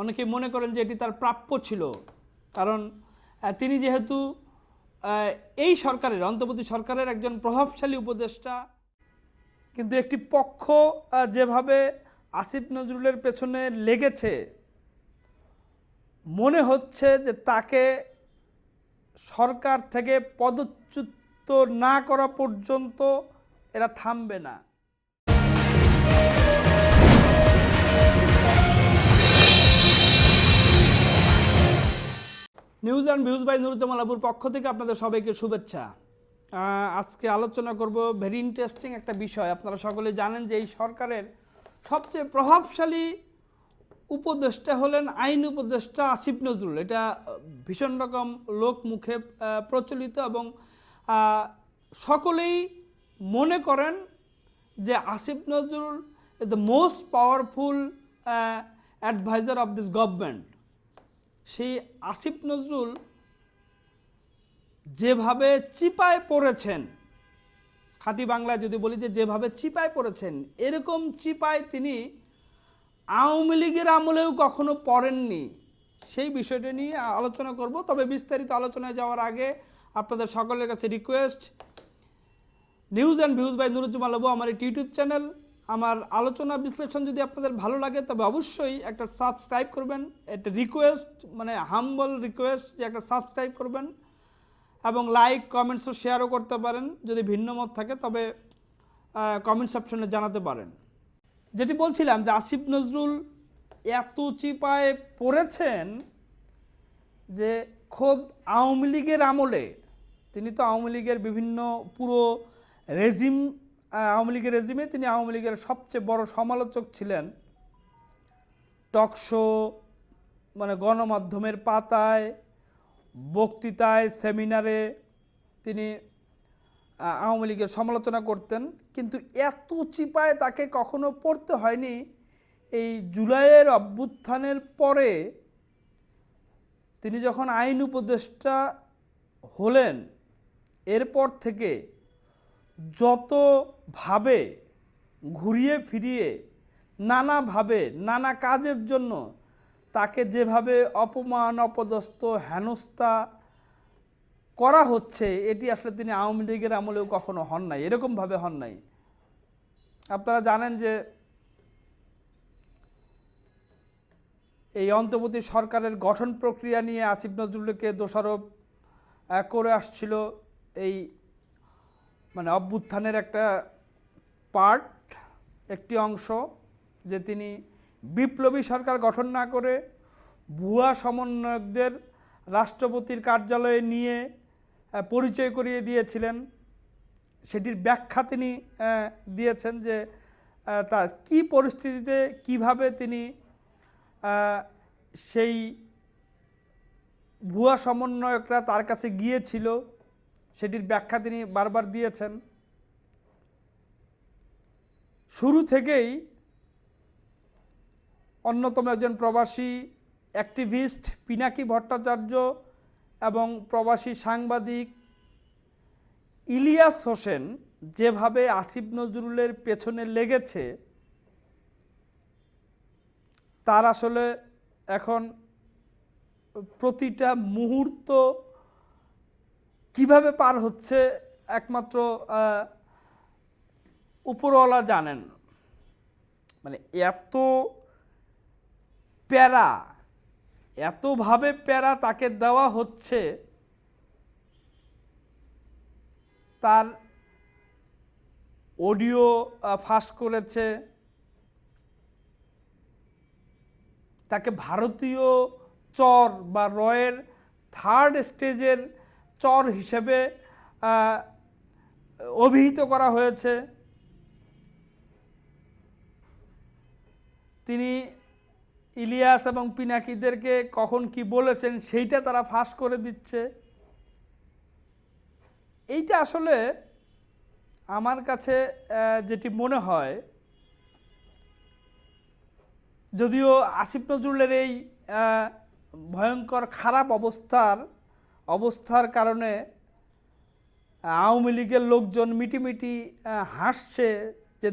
অনেকে মনে করেন যে এটি তার প্রাপ্য ছিল। কারণ তিনি যেহেতু এই সরকারের, অন্তর্বর্তী সরকারের একজন প্রভাবশালী উপদেষ্টা, কিন্তু একটি পক্ষ যেভাবে আসিফ নজরুলের পেছনে লেগেছে, মনে হচ্ছে যে তাকে সরকার থেকে পদচ্যুত না করা পর্যন্ত এরা থামবে না। News and views by Nuruzzaman আবুর পক্ষ থেকে আপনাদের সবাইকে শুভেচ্ছা। আজকে আলোচনা করব ভেরি ইন্টারেস্টিং একটা বিষয়। আপনারা সকলে জানেন যে এই সরকারের সবচেয়ে প্রভাবশালী উপদেষ্টা হলেন আইন উপদেষ্টা আসিফ নজরুল। এটা ভীষণ রকম লোক মুখে প্রচলিত এবং সকলেই মনে করেন যে Asif Nazrul is the most powerful adviser of this government সেই আসিফ নজরুল যেভাবে চিপায় পড়েছেন, খাঁটি বাংলায় যদি বলি যে যেভাবে চিপায় পড়েছেন, এরকম চিপায় তিনি আওয়ামী লীগের আমলেও কখনো পড়েননি। সেই বিষয়টা নিয়ে আলোচনা করব। তবে বিস্তারিত আলোচনায় যাওয়ার আগে আপনাদের সকলের কাছে request news and views by Nuruzzaman Labu, আমার একটি ইউটিউব চ্যানেল আমার আলোচনা বিশ্লেষণ যদি আপনাদের ভালো লাগে, তবে অবশ্যই একটা সাবস্ক্রাইব করবেন। একটা রিকোয়েস্ট মানে হাম্বল রিকোয়েস্ট যে একটা সাবস্ক্রাইব করবেন। এবং লাইক কমেন্টসও শেয়ারও করতে পারেন, যদি ভিন্ন মত থাকে, তবে কমেন্ট সেকশনে জানাতে পারেন। যেটি বলছিলাম যে আসিফ নজরুল এত চিপায় পড়েছেন যে খোদ আওয়ামী লীগের আমলে, তিনি তো আওয়ামী লীগের বিভিন্ন পুরো রেজিম আওয়ামী লীগের রেজিমে তিনি আওয়ামী লীগের সবচেয়ে বড় সমালোচক ছিলেন। টকশো মানে গণমাধ্যমের পাতায়, বক্তৃতায়, সেমিনারে তিনি আওয়ামী লীগের সমালোচনা করতেন। কিন্তু এত চিপায় তাকে কখনো পড়তে হয়নি। এই জুলাইয়ের অভ্যুত্থানের পরে তিনি যখন আইন উপদেষ্টা হলেন, এরপর থেকে যতভাবে ঘুরিয়ে ফিরিয়ে, নানাভাবে, নানা কাজের জন্য তাকে যেভাবে অপমান, অপদস্থ, হেনস্থা করা হচ্ছে, এটি আসলে তিনি আওয়ামী লীগের আমলেও কখনো হন নাই, এরকমভাবে হন নাই। আপনারা জানেন যে এই অন্তর্বর্তী সরকারের গঠন প্রক্রিয়া নিয়ে আসিফ নজরুলকে দোষারোপ করে আসছিল এই মানে অভ্যুত্থানের একটা পার্ট একটি অংশ যে তিনি বিপ্লবী সরকার গঠন না করে ভুয়া সমন্বয়কদের রাষ্ট্রপতির কার্যালয়ে নিয়ে পরিচয় করিয়ে দিয়েছিলেন। সেটির ব্যাখ্যা তিনি দিয়েছেন যে তা কী পরিস্থিতিতে কীভাবে তিনি সেই ভুয়া সমন্বয়করা তার কাছে গিয়েছিল সেটির ব্যাখ্যা তিনি বারবার দিয়েছেন। শুরু থেকেই অন্যতম একজন প্রবাসী অ্যাক্টিভিস্ট পিনাকি ভট্টাচার্য এবং প্রবাসী সাংবাদিক ইলিয়াস হোসেন যেভাবে আসিফ নজরুলের পেছনে লেগেছে, তার আসলে এখন প্রতিটা মুহূর্ত কীভাবে পার হচ্ছে একমাত্র উপরওয়ালা জানেন? মানে এত প্যারা, এতভাবে প্যারা তাকে দেওয়া হচ্ছে, তার অডিও ফাঁস করেছে, তাকে ভারতীয় চর বা রয়ের থার্ড স্টেজের চর হিসেবে অভিহিত করা হয়েছে। তিনি ইলিয়াস এবং পিনাকিদেরকে কখন কি বলেছেন সেইটা তারা ফাঁস করে দিচ্ছে। এইটা আসলে আমার কাছে যেটি মনে হয়, যদিও আসিফ নজরুলের এই ভয়ঙ্কর খারাপ অবস্থার অবস্থার কারণে আওয়ামী লীগের লোকজন মিটিমিটি হাসছে যে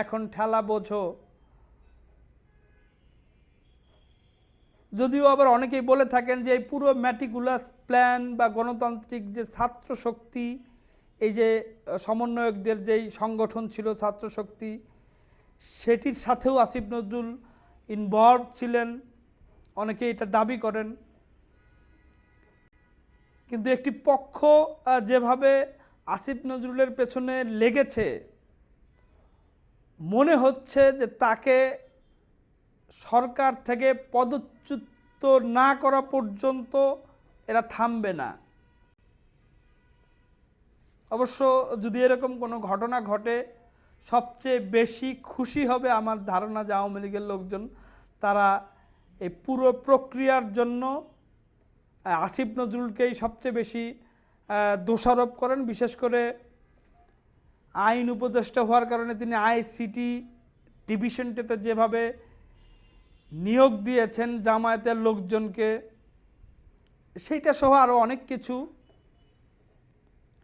এখন ঠেলা বোঝো। যদিও আবার অনেকেই বলে থাকেন যে এই পুরো ম্যাটিকুলাস প্ল্যান বা গণতান্ত্রিক যে ছাত্র শক্তি, এই যে সমন্বয়কদের যেই সংগঠন ছিল ছাত্র শক্তি, সেটির সাথেও আসিফ নজরুল ইনভলভ ছিলেন। অনেকে এটা দাবি করেন। কিন্তু একটি পক্ষ যেভাবে আসিফ নজরুলের পেছনে লেগেছে, মনে হচ্ছে যে তাকে সরকার থেকে পদচ্যুত না করা পর্যন্ত এরা থামবে না। অবশ্য যদি এরকম কোনো ঘটনা ঘটে, সবচেয়ে বেশি খুশি হবে আমার ধারণা যে আওয়ামী লীগের লোকজন, তারা এই পুরো প্রক্রিয়ার জন্য আসিফ নজরুলকেই সবচেয়ে বেশি দোষারোপ করেন। বিশেষ করে আইন উপদেষ্টা হওয়ার কারণে তিনি আইসিটি ডিভিশনটিতে যেভাবে নিয়োগ দিয়েছেন জামায়াতের লোকজনকে, সেইটা সহ আরও অনেক কিছু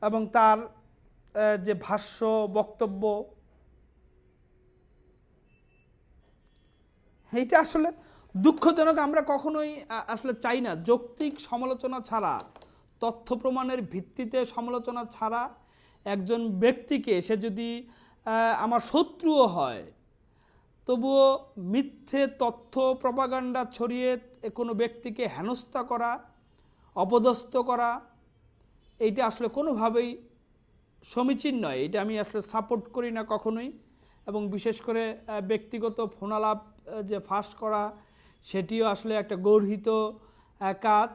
এবং তার যে ভাষ্য, বক্তব্য, এইটা আসলে দুঃখজনক আমরা কখনোই আসলে চাই না। যৌক্তিক সমালোচনা ছাড়া, তথ্য প্রমাণের ভিত্তিতে সমালোচনা ছাড়া একজন ব্যক্তিকে সে যদি আমার শত্রুও হয়, তবুও মিথ্যে তথ্য প্রপাগান্ডা ছড়িয়ে কোনো ব্যক্তিকে হেনস্থা করা, অপদস্থ করা, এইটা আসলে কোনোভাবেই সমীচীন নয়। এটা আমি আসলে সাপোর্ট করি না কখনোই। এবং বিশেষ করে ব্যক্তিগত ফোনালাপ যে ফাঁস করা সেটিও আসলে একটা গর্হিত কাজ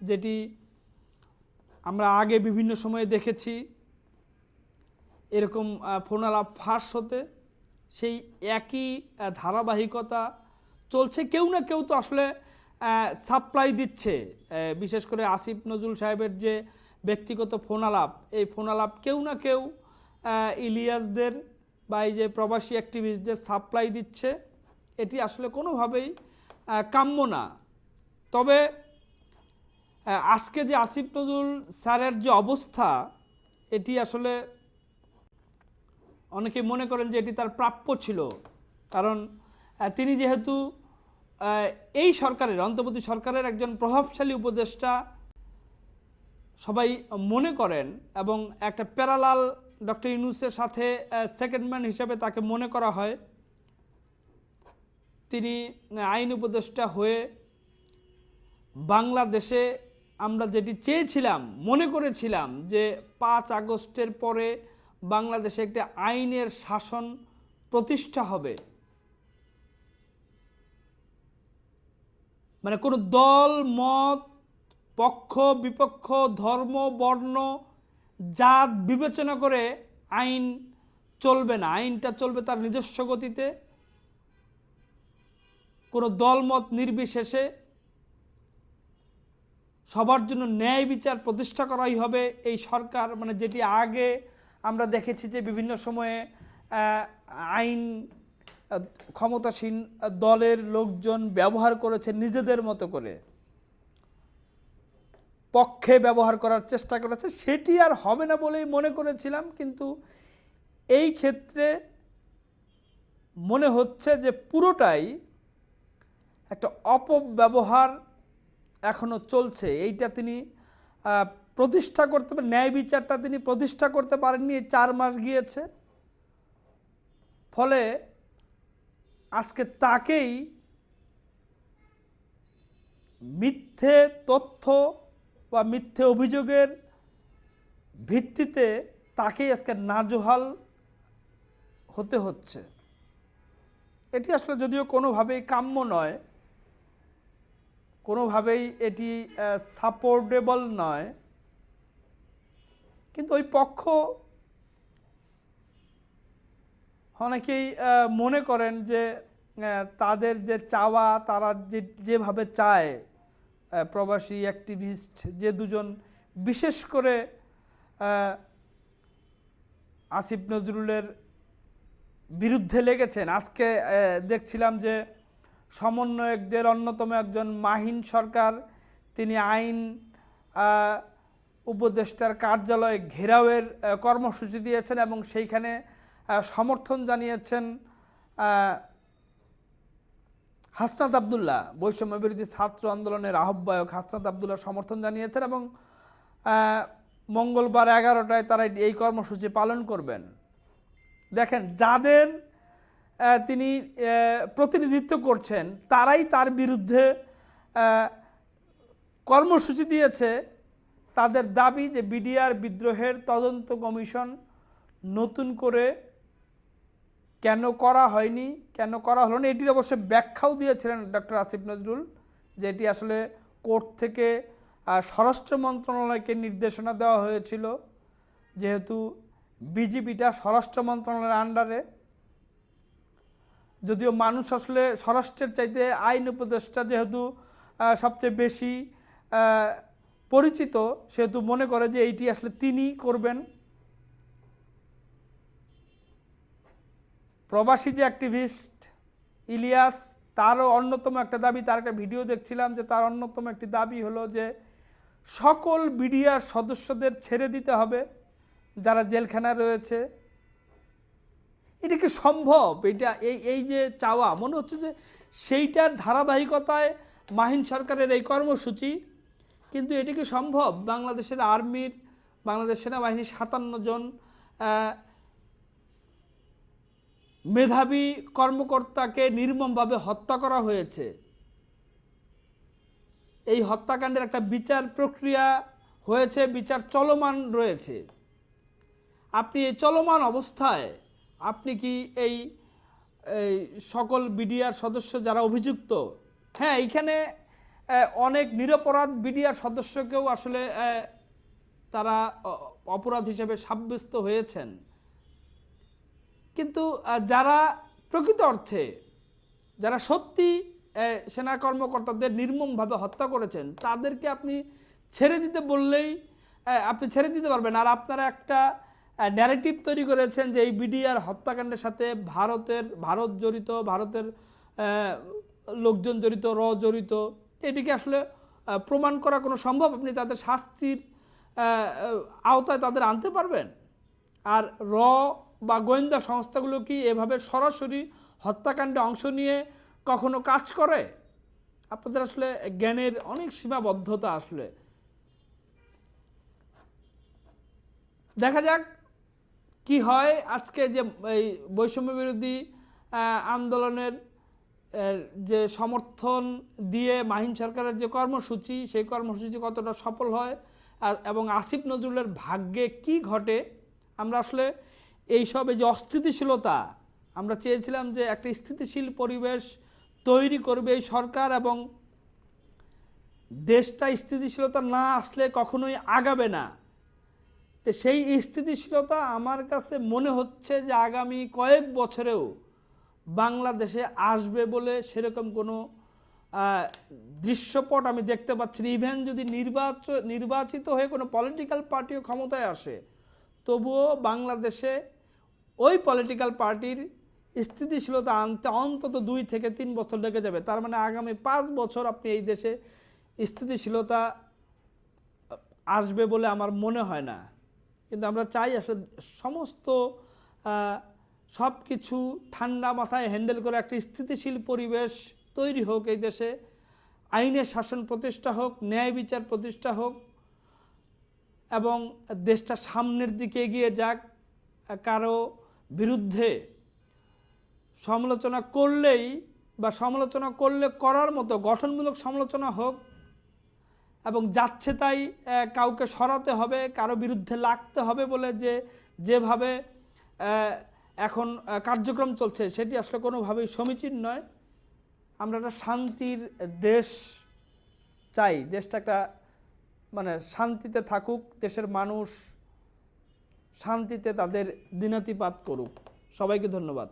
যেটি আমরা আগে বিভিন্ন সময়ে দেখেছি। এরকম আহ, ফোনালাপ ফাঁস হতে সেই একই ধারাবাহিকতা চলছে। কেউ না কেউ তো আসলে সাপ্লাই দিচ্ছে। বিশেষ করে আসিফ নজরুল সাহেবের যে ব্যক্তিগত ফোনালাপ এই ফোনালাপ কেউ না কেউ ইলিয়াসদের বা এই যে প্রবাসী অ্যাক্টিভিস্টদের সাপ্লাই দিচ্ছে। এটি আসলে কোনোভাবেই কাম্য না। তবে আজকে যে আসিফ নজরুল স্যারের যে অবস্থা, এটি আসলে অনেকে মনে করেন যে এটি তার প্রাপ্য ছিল। কারণ তিনি যেহেতু এই সরকারের, অন্তর্বর্তী সরকারের একজন প্রভাবশালী উপদেষ্টা, সবাই মনে করেন এবং একটা প্যারালাল ডক্টর ইউনুসের সাথে সেকেন্ড ম্যান হিসাবে তাকে মনে করা হয়। তিনি আইন উপদেষ্টা হয়ে বাংলাদেশে আমরা যেটি চেয়েছিলাম, মনে করেছিলাম যে পাঁচ আগস্টের পরে বাংলাদেশে একটা আইনের শাসন প্রতিষ্ঠা হবে। মানে কোনো দল, মত, পক্ষ, বিপক্ষ, ধর্ম, বর্ণ, জাত বিবেচনা করে আইন চলবে না। আইনটা চলবে তার নিজস্ব গতিতে। কোনো দলমত নির্বিশেষে সবার জন্য ন্যায় বিচার প্রতিষ্ঠা করাই হবে এই সরকার। মানে যেটি আগে আমরা দেখেছি যে বিভিন্ন সময়ে আইন, ক্ষমতাসীন দলের লোকজন ব্যবহার করেছে নিজেদের মতো করে। পক্ষে ব্যবহার করার চেষ্টা করেছে। সেটি আর হবে না বলেই মনে করেছিলাম, কিন্তু এই ক্ষেত্রে মনে হচ্ছে যে পুরোটাই একটা অপব্যবহার এখনও চলছে। এইটা তিনি প্রতিষ্ঠা করতে ন্যায় বিচারটা তিনি প্রতিষ্ঠা করতে পারেননি চার মাস গিয়েছে। ফলে আজকে তাকেই মিথ্যে তথ্য বা মিথ্যে অভিযোগের ভিত্তিতে তাকেই আজকে নাজোহাল হতে হচ্ছে। এটি আসলে যদিও কোনোভাবেই কাম্য নয় কোনোভাবেই এটি সাপোর্টেবল নয়। কিন্তু ওই পক্ষ অনেকেই মনে করেন যে তাদের যে চাওয়া, তারা যে, যেভাবে চায় প্রবাসী অ্যাক্টিভিস্ট যে দুজন, বিশেষ করে আসিফ নজরুলের বিরুদ্ধে লেগেছেন। আজকে দেখছিলাম যে সমন্বয়কদের অন্যতম একজন মাহিন সরকার। তিনি আইন উপদেষ্টার কার্যালয়ে ঘেরাওয়ের কর্মসূচি দিয়েছেন এবং সেইখানে সমর্থন জানিয়েছেন হাসনাত আবদুল্লাহ, বৈষম্য বিরোধী ছাত্র আন্দোলনের আহ্বায়ক হাসনাত আবদুল্লাহ সমর্থন জানিয়েছেন এবং মঙ্গলবার এগারোটায় তারা এই কর্মসূচি পালন করবেন। দেখেন, যাদের তিনি প্রতিনিধিত্ব করছেন। তারাই তার বিরুদ্ধে কর্মসূচি দিয়েছে। তাদের দাবি যে বিডিআর বিদ্রোহের তদন্ত কমিশন নতুন করে কেন করা হয়নি, কেন করা হলো না, এটির অবশ্য ব্যাখ্যাও দিয়েছিলেন ডক্টর আসিফ নজরুল যে এটি আসলে কোর্ট থেকে স্বরাষ্ট্র মন্ত্রণালয়কে নির্দেশনা দেওয়া হয়েছিল। যেহেতু বিজিবিটা স্বরাষ্ট্র মন্ত্রণালয়ের আন্ডারে যদিও মানুষ আসলে স্বরাষ্ট্রের চাইতে আইন উপদেষ্টা যেহেতু সবচেয়ে বেশি পরিচিত, সেহেতু মনে করে যে এইটি আসলে তিনি করবেন। প্রবাসী যে অ্যাক্টিভিস্ট ইলিয়াস, তারও অন্যতম একটা দাবি, তার একটা ভিডিও দেখছিলাম যে তার অন্যতম একটি দাবি হলো যে সকল বিডিআর সদস্যদের ছেড়ে দিতে হবে, যারা জেলখানায় রয়েছে। এটা কি সম্ভব? এটা এই এই যে চাওয়া, মনে হচ্ছে যে সেইটার ধারাবাহিকতায় মাহিন সরকারের এই কর্মসূচি, কিন্তু এটি কি সম্ভব? বাংলাদেশের আর্মির, বাংলাদেশ সেনাবাহিনীর সাতান্ন জন মেধাবী কর্মকর্তাকে নির্মমভাবে হত্যা করা হয়েছে। এই হত্যাকাণ্ডের একটা বিচার প্রক্রিয়া হয়েছে, বিচার চলমান রয়েছে। আপনি এই চলমান অবস্থায় আপনি কি এই সকল বিডিআর সদস্য যারা অভিযুক্ত? হ্যাঁ এইখানে অনেক নিরপরাধ বিডিআর সদস্যকেও আসলে তারা অপরাধ হিসেবে সাব্যস্ত হয়েছেন। কিন্তু যারা প্রকৃত অর্থে, যারা সত্যি সেনা কর্মকর্তাদের নির্মমভাবে হত্যা করেছেন, তাদেরকে আপনি ছেড়ে দিতে বললেই আপনি ছেড়ে দিতে পারবেন। আর আপনারা একটা ন্যারেটিভ তৈরি করেছেন যে এই বিডিআর হত্যাকাণ্ডের সাথে ভারতের, ভারত জড়িত, ভারতের লোকজন জড়িত, র জড়িত, এটিকে আসলে প্রমাণ করা কোনো সম্ভব? আপনি তাদের শাস্তির আওতায় তাদের আনতে পারবেন? আর র বা গোয়েন্দা সংস্থাগুলো কি এভাবে সরাসরি হত্যাকাণ্ডে অংশ নিয়ে কখনো কাজ করে? আপনাদের আসলে জ্ঞানের অনেক সীমাবদ্ধতা আসলে। দেখা যাক কি হয় আজকে যে এই বৈষম্য বিরোধী আন্দোলনের যে সমর্থন দিয়ে মাহিন সরকারের যে কর্মসূচি, সেই কর্মসূচি কতটা সফল হয় এবং আসিফ নজরুলের ভাগ্যে কি ঘটে, আমরা আসলে এইসব এই যে অস্থিতিশীলতা, আমরা চেয়েছিলাম যে একটা স্থিতিশীল পরিবেশ তৈরি করবে এই সরকার এবং দেশটা স্থিতিশীলতা না আসলে কখনোই আগাবে না। তো সেই স্থিতিশীলতা আমার কাছে মনে হচ্ছে যে আগামী কয়েক বছরেও বাংলাদেশে আসবে বলে সেরকম কোনো দৃশ্যপট আমি দেখতে পাচ্ছি না। ইভেন যদি নির্বাচন নির্বাচিত হয়ে কোনো পলিটিক্যাল পার্টিও ক্ষমতায় আসে, তবুও বাংলাদেশে ওই পলিটিক্যাল পার্টির স্থিতিশীলতা আনতে অন্তত দুই থেকে তিন বছর লেগে যাবে। তার মানে আগামী পাঁচ বছর আপনি এই দেশে স্থিতিশীলতা আসবে বলে আমার মনে হয় না। কিন্তু আমরা চাই আসলে সমস্ত সব কিছু ঠান্ডা মাথায় হ্যান্ডেল করে একটা স্থিতিশীল পরিবেশ তৈরি হোক এই দেশে। আইনের শাসন প্রতিষ্ঠা হোক, ন্যায় বিচার প্রতিষ্ঠা হোক, এবং দেশটা সামনের দিকে এগিয়ে যাক। কারও বিরুদ্ধে সমালোচনা করলেই বা সমালোচনা করলে করার মতো, গঠনমূলক সমালোচনা হোক এবং যাচ্ছে তাই কাউকে সরাতে হবে, কারও বিরুদ্ধে লাগতে হবে বলে যে, যেভাবে এখন কার্যক্রম চলছে, সেটি আসলে কোনোভাবেই সমীচীন নয়। আমরা একটা শান্তির দেশ চাই, দেশটা একটা মানে শান্তিতে থাকুক, দেশের মানুষ শান্তিতে তাদের দিনাতিপাত করুক। সবাইকে ধন্যবাদ।